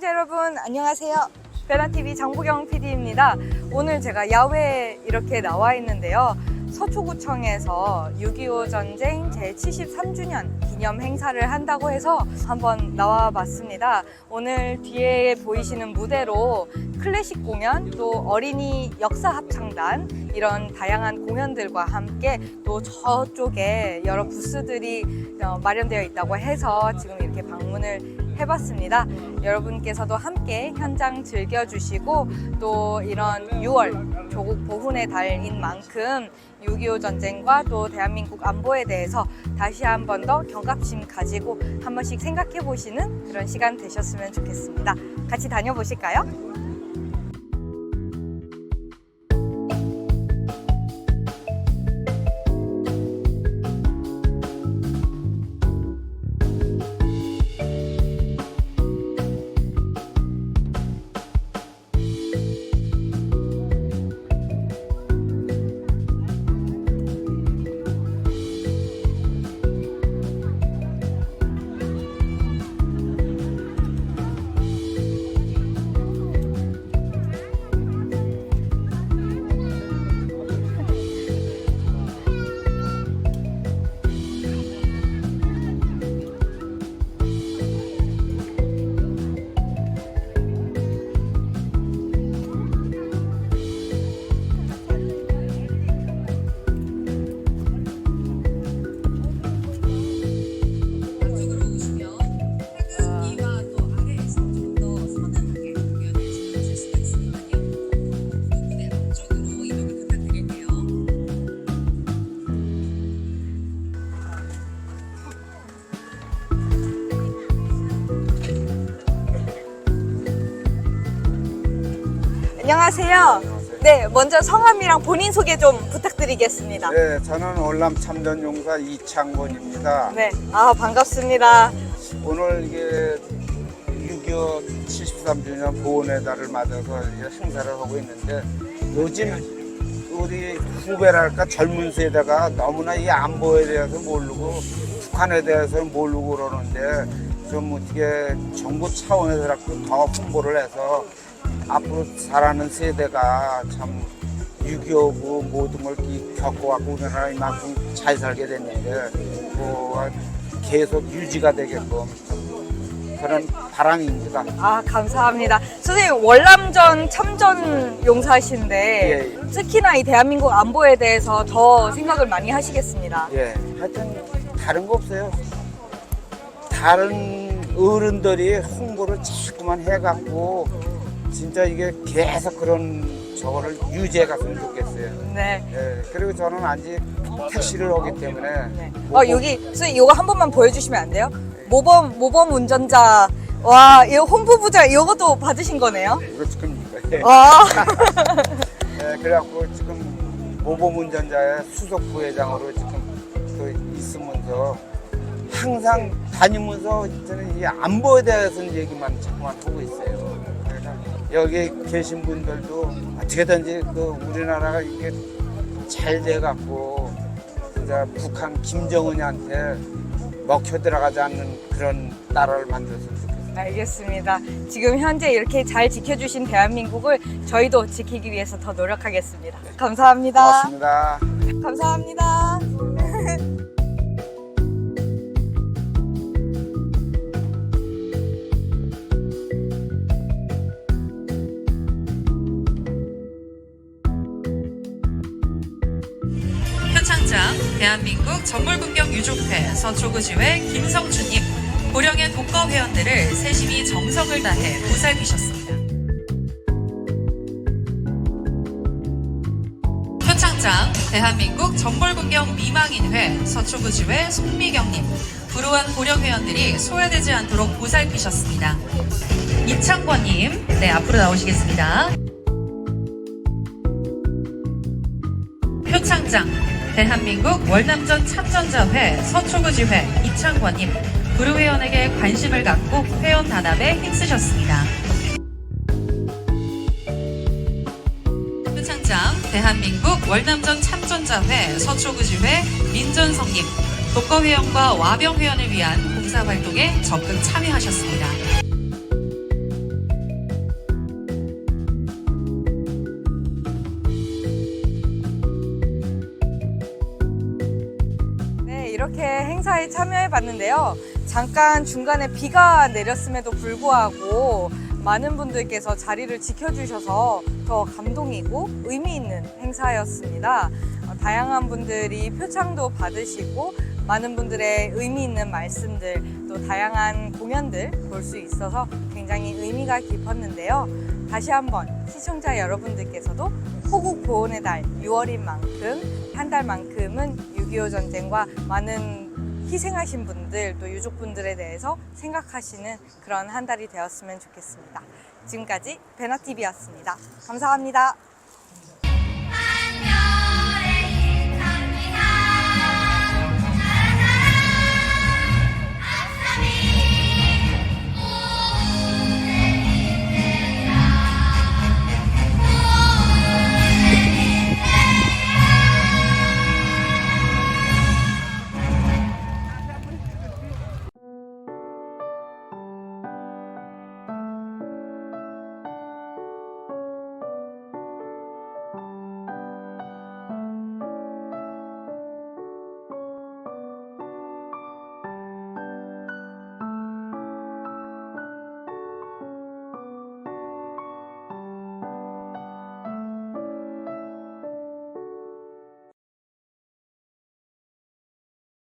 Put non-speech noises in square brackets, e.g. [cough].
시청자 여러분 안녕하세요. 베나TV 장보경 PD입니다. 오늘 제가 야외에 이렇게 나와 있는데요. 서초구청에서 6.25 전쟁 제73주년 기념 행사를 한다고 해서 한번 나와 봤습니다. 오늘 뒤에 보이시는 무대로 클래식 공연, 또 어린이 역사 합창단 이런 다양한 공연들과 함께 또 저쪽에 여러 부스들이 어, 마련되어 있다고 해서 지금 이렇게 방문을 해봤습니다. 여러분께서도 함께 현장 즐겨주시고 또 이런 6월 조국 보훈의 달인 만큼 6.25 전쟁과 또 대한민국 안보에 대해서 다시 한 번 더 경각심 가지고 한 번씩 생각해 보시는 그런 시간 되셨으면 좋겠습니다. 같이 다녀보실까요? 안녕하세요. 네, 먼저 성함이랑 본인 소개 좀 부탁드리겠습니다. 네, 저는 월남 참전용사 이창권입니다. 네, 아 반갑습니다. 오늘 이게 6.25 73주년 보훈의 달을 맞아서 이제 행사를 하고 있는데 요즘 우리 후배랄까 젊은 세대가 너무나 이 안보에 대해서 모르고 북한에 대해서 모르고 그러는데 좀 어떻게 정부 차원에서라도 더 홍보를 해서 앞으로 자라는 세대가 참 6.25고 모든 걸 이- 겪어왔고 우리나라 이만큼 잘 살게 됐는데 뭐 계속 유지가 되게끔 좀 그런 바람입니다. 아 감사합니다. 선생님 월남전 참전 용사신데 예, 특히나 이 대한민국 안보에 대해서 더 생각을 많이 하시겠습니다. 예, 하여튼 다른 거 없어요. 다른 어른들이 홍보를 자꾸만 해갖고 진짜 이게 계속 그런 저거를 유지해 갔으면 좋겠어요. 네. 예, 그리고 저는 아직 택시를 하기 때문에 네. 뭐- 어 여기 선생님 이거 한 번만 보여주시면 안 돼요? 모범 모범 운전자 와 이거 홍보 부자 이것도 받으신 거네요? 이거 지금 예, 와 예, [laughs] 그래갖고 지금 모범 운전자의 수석 부회장으로 지금 또 있으면서 항상 다니면서 저는 이 안보에 대해서는 얘기만 자꾸만 하고 있어요. 여기 계신 분들도 어떻게든지 그 우리나라가 이게 잘 돼갖고 진짜 북한 김정은이한테 먹혀 들어가지 않는 그런 나라를 만들었으면 좋겠어요. 알겠습니다. 지금 현재 이렇게 잘 지켜주신 대한민국을 저희도 지키기 위해서 더 노력하겠습니다. 감사합니다. 고맙습니다. 감사합니다. [laughs] 대한민국 전몰군경 유족회 서초구지회 김성준님 고령의 독거 회원들을 세심히 정성을 다해 보살피셨습니다. 표창장 대한민국 전몰군경 미망인회 서초구지회 송미경님 불우한 고령 회원들이 소외되지 않도록 보살피셨습니다. 이창권님 네 앞으로 나오시겠습니다. 표창장 대한민국 월남전 참전자회 서초구지회 이창권님 불우회원에게 관심을 갖고 회원 단합에 힘쓰셨습니다. 표창장 대한민국 월남전 참전자회 서초구지회 민전성님 독거회원과 와병회원을 위한 봉사활동에 적극 참여하셨습니다. 이렇게 행사에 참여해 봤는데요. 잠깐 중간에 비가 내렸음에도 불구하고 많은 분들께서 자리를 지켜주셔서 더 감동이고 의미 있는 행사였습니다. 어, 다양한 분들이 표창도 받으시고 많은 분들의 의미 있는 말씀들 또 다양한 공연들 볼 수 있어서 굉장히 의미가 깊었는데요. 다시 한번 시청자 여러분들께서도 호국 보훈의 달 6월인 만큼 한 달만큼은 6.25 전쟁과 많은 희생하신 분들 또 유족분들에 대해서 생각하시는 그런 한 달이 되었으면 좋겠습니다. 지금까지 베나TV였습니다. 감사합니다.